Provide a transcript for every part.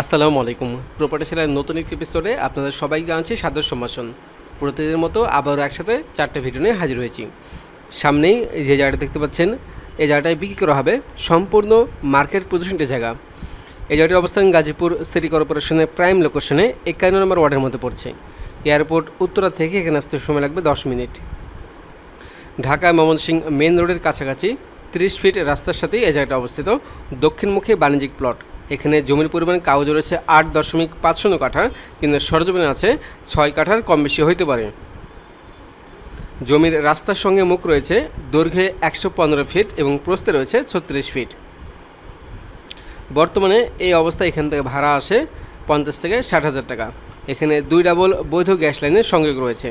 আসসালামু আলাইকুম। Property seller নতুন একটি এপিসোডে আপনাদের সবাই জানাচ্ছি সাদর সম্ভাষণ। প্রতিদিনের মতো আবারও একসাথে চারটে ভিডিও নিয়ে হাজির হয়েছি। সামনেই যে জায়গাটা দেখতে পাচ্ছেন, এই জায়গাটায় বিক্রি করা হবে সম্পূর্ণ মার্কেট পজিশনটি জায়গা। এই জায়গাটির অবস্থান গাজীপুর সিটি কর্পোরেশনের প্রাইম লোকেশনে একান্ন নম্বর ওয়ার্ডের মধ্যে পড়ছে। এয়ারপোর্ট উত্তরা থেকে এখানে আসতে সময় লাগবে দশ মিনিট। ঢাকা ময়মনসিংহ মেন রোডের কাছাকাছি তিরিশ ফিট রাস্তার সাথেই এই জায়গাটা অবস্থিত। দক্ষিণমুখী বাণিজ্যিক প্লট এখানে জমির পরিমাণ কাগজ রয়েছে আট দশমিক পাঁচ শূন্য কাঠা, কিন্তু সরজমিন আছে ছয় কাঠার কম বেশি হইতে পারে। জমির রাস্তার সঙ্গে মুখ রয়েছে দৈর্ঘ্যে একশো পনেরো ফিট এবং প্রস্থে রয়েছে ছত্রিশ ফিট। বর্তমানে এই অবস্থায় এখান থেকে ভাড়া আসে পঞ্চাশ থেকে ষাট হাজার টাকা। এখানে দুই ডাবল বৈধ গ্যাস লাইনের সংযোগ রয়েছে।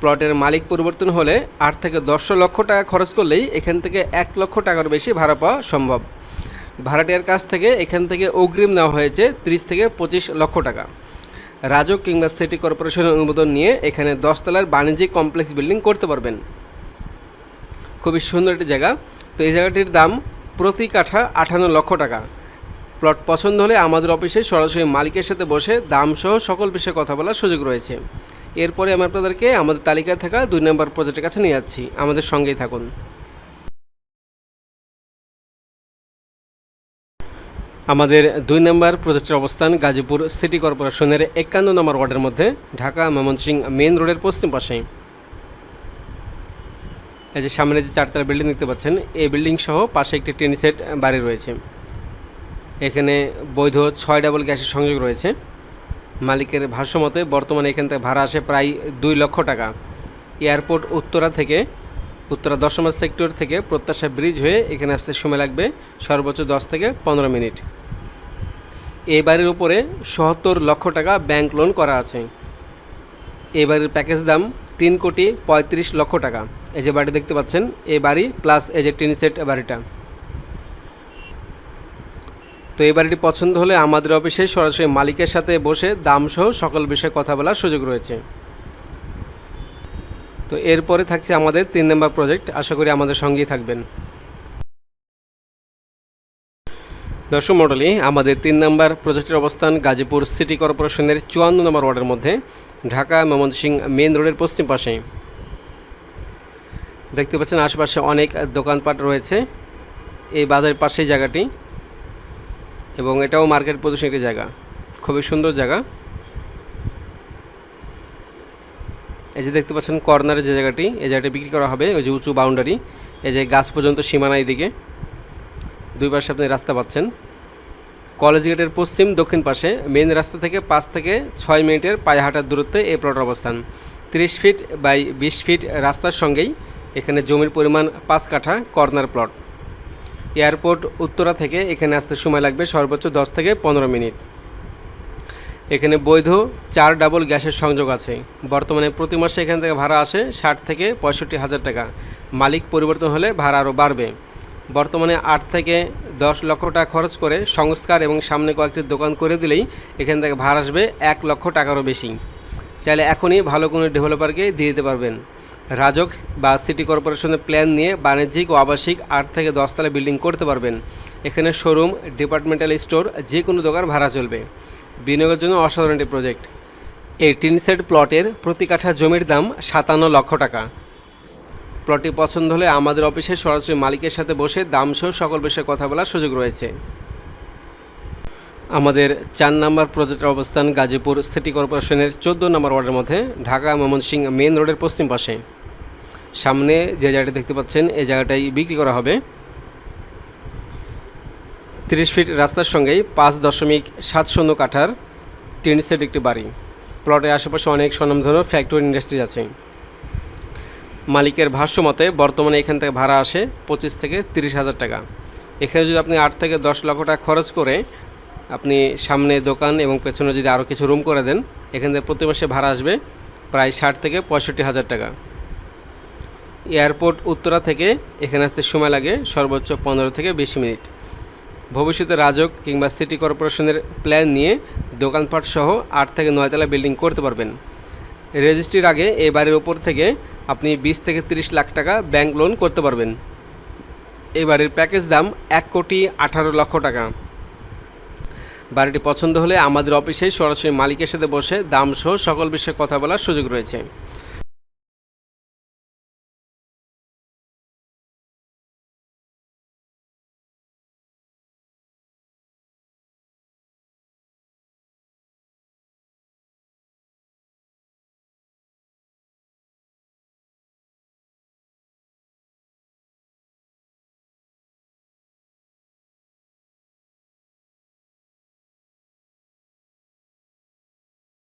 প্লটের মালিক পরিবর্তন হলে আট থেকে দশ লক্ষ টাকা খরচ করলেই এখান থেকে এক লক্ষ টাকার বেশি ভাড়া পাওয়া সম্ভব। ভাড়াটিয়ার কাছ থেকে এখান থেকে অগ্রিম নেওয়া হয়েছে ত্রিশ থেকে পঁচিশ লক্ষ টাকা। রাজক কিংবা সিটি কর্পোরেশনের অনুমোদন নিয়ে এখানে দশতলার বাণিজ্যিক কমপ্লেক্স বিল্ডিং করতে পারবেন। খুবই সুন্দর একটি জায়গা। তো এই জায়গাটির দাম প্রতি কাঠা আঠান্ন লক্ষ টাকা। প্লট পছন্দ হলে আমাদের অফিসে সরাসরি মালিকের সাথে বসে দাম সহ সকল বিষয়ে কথা বলার সুযোগ রয়েছে। এরপরে আমি আপনাদেরকে আমাদের তালিকায় থাকা দুই নম্বর প্রজেক্টের কাছে নিয়ে যাচ্ছি। আমাদের সঙ্গেই থাকুন। আমাদের দুই নম্বর প্রজেক্টের অবস্থান গাজীপুর সিটি কর্পোরেশনের একান্ন নম্বর ওয়ার্ডের মধ্যে, ঢাকা ময়মনসিং মেন রোডের পশ্চিম পাশে। এই যে সামনে যে চারতলা বিল্ডিং দেখতে পাচ্ছেন, এই বিল্ডিং সহ পাশে একটি টেন সেট বাড়ি রয়েছে। এখানে বৈধ ছয় ডাবল গ্যাসের সংযোগ রয়েছে। মালিকের ভাষ্যমতে বর্তমানে এখান থেকে ভাড়া আসে প্রায় দুই লক্ষ টাকা। এয়ারপোর্ট উত্তরা থেকে, উত্তরা দশ নম্বর সেক্টর থেকে প্রত্যাশা ব্রিজ হয়ে এখানে আসতে সময় লাগবে সর্বোচ্চ দশ থেকে পনেরো মিনিট। এই বাড়ির উপরে সত্তর লক্ষ টাকা ব্যাংক লোন করা আছে। এই বাড়ির প্যাকেজ দাম তিন কোটি পঁয়ত্রিশ লক্ষ টাকা। এই যে বাড়ি দেখতে পাচ্ছেন এই বাড়ি প্লাস এই যে টিন সেট বাড়িটা। তো এই বাড়িটি পছন্দ হলে আমাদের অফিসে সরাসরি মালিকের সাথে বসে দামসহ সকল বিষয়ে কথা বলার সুযোগ রয়েছে। তো এরপরে থাকছে আমাদের তিন নম্বর প্রজেক্ট। আশা করি আমাদের সঙ্গেই থাকবেন। দর্শক মণ্ডলী, আমাদের তিন নম্বর প্রজেক্টের অবস্থান গাজীপুর সিটি কর্পোরেশনের চুয়ান্ন নম্বর ওয়ার্ডের মধ্যে, ঢাকা ময়মনসিংহ মেন রোডের পশ্চিম পাশে। দেখতে পাচ্ছেন আশেপাশে অনেক দোকানপাট রয়েছে, এই বাজারের পাশেই জায়গাটি এবং এটাও মার্কেট পজিশন একটি জায়গা, খুবই সুন্দর জায়গা। এই যে দেখতে পাচ্ছেন কর্নারে যে জায়গাটি, এই জায়গাটি বিক্রি করা হবে, ওই যে উঁচু বাউন্ডারি এই যে গাছ পর্যন্ত সীমানা দিকে দুই পাশে আপনি রাস্তা পাচ্ছেন। কলেজ গেটের পশ্চিম দক্ষিণ পাশে মেন রাস্তা থেকে পাঁচ থেকে ছয় মিনিটের পায়ে হাঁটার দূরত্বে এই প্লটের অবস্থান। তিরিশ ফিট বাই বিশ ফিট রাস্তার সঙ্গেই এখানে জমির পরিমাণ পাঁচ কাঠা কর্নার প্লট এয়ারপোর্ট উত্তরা থেকে এখানে আসতে সময় লাগবে সর্বোচ্চ দশ থেকে পনেরো মিনিট। এখানে বৈধ চার ডাবল গ্যাসের সংযোগ আছে। বর্তমানে প্রতি মাসে এখান থেকে ভাড়া আসে ষাট থেকে পঁয়ষট্টি হাজার টাকা। মালিক পরিবর্তন হলে ভাড়া আরও বাড়বে। বর্তমানে আট থেকে দশ লক্ষ টাকা খরচ করে সংস্কার এবং সামনে কয়েকটি দোকান করে দিলেই এখান থেকে ভাড়া আসবে এক লক্ষ টাকারও বেশি। চাইলে এখনই ভালো কোনো ডেভেলপারকে দিয়ে দিতে পারবেন। রাজক্স বা সিটি কর্পোরেশনের প্ল্যান নিয়ে বাণিজ্যিক ও আবাসিক আট থেকে দশতলা বিল্ডিং করতে পারবেন। এখানে শোরুম, ডিপার্টমেন্টাল স্টোর, যে কোনো দোকান ভাড়া চলবে। বিনিয়োগের জন্য অসাধারণ একটি প্রজেক্ট। এই টিনসেট প্লটের প্রতি কাঠা জমির দাম সাতান্ন লক্ষ টাকা। প্লটটি পছন্দ হলে আমাদের অফিসে সরাসরি মালিকের সাথে বসে দামসহ সকল বিষয়ে কথা বলার সুযোগ রয়েছে। আমাদের চার নম্বর প্রজেক্টের অবস্থান গাজীপুর সিটি কর্পোরেশনের চোদ্দ নম্বর ওয়ার্ডের মধ্যে, ঢাকা ময়মনসিংহ মেন রোডের পশ্চিম পাশে। সামনে যে জায়গাটি দেখতে পাচ্ছেন, এই জায়গাটাই বিক্রি করা হবে। তিরিশ ফিট রাস্তার সঙ্গেই পাঁচ দশমিক সাত শূন্য কাঠার টিন সেট একটি বাড়ি। প্লটের আশেপাশে অনেক স্বনামধন্য ফ্যাক্টরি ইন্ডাস্ট্রি আছে। মালিকের ভাষ্য মতে, বর্তমানে এখান থেকে ভাড়া আসে পঁচিশ থেকে তিরিশ হাজার টাকা। এখানে যদি আপনি আট থেকে দশ লক্ষ টাকা খরচ করে আপনি সামনে দোকান এবং পেছনে যদি আরও কিছু রুম করে দেন, এখান থেকে প্রতি মাসে ভাড়া আসবে প্রায় ষাট থেকে পঁয়ষট্টি হাজার টাকা। এয়ারপোর্ট উত্তরা থেকে এখানে আসতে সময় লাগে সর্বোচ্চ পনেরো থেকে বিশ মিনিট। ভবিষ্যতে রাজক কিংবা সিটি কর্পোরেশনের প্ল্যান নিয়ে দোকানপাট সহ আট থেকে নয়তলা বিল্ডিং করতে পারবেন। রেজিস্ট্রির আগে এই বাড়ির ওপর থেকে আপনি বিশ থেকে তিরিশ লাখ টাকা ব্যাংক লোন করতে পারবেন। এই বাড়ির প্যাকেজ দাম এক কোটি আঠারো লক্ষ টাকা। বাড়িটি পছন্দ হলে আমাদের অফিসে সরাসরি মালিকের সাথে বসে দাম সহ সকল বিষয়ে কথা বলার সুযোগ রয়েছে।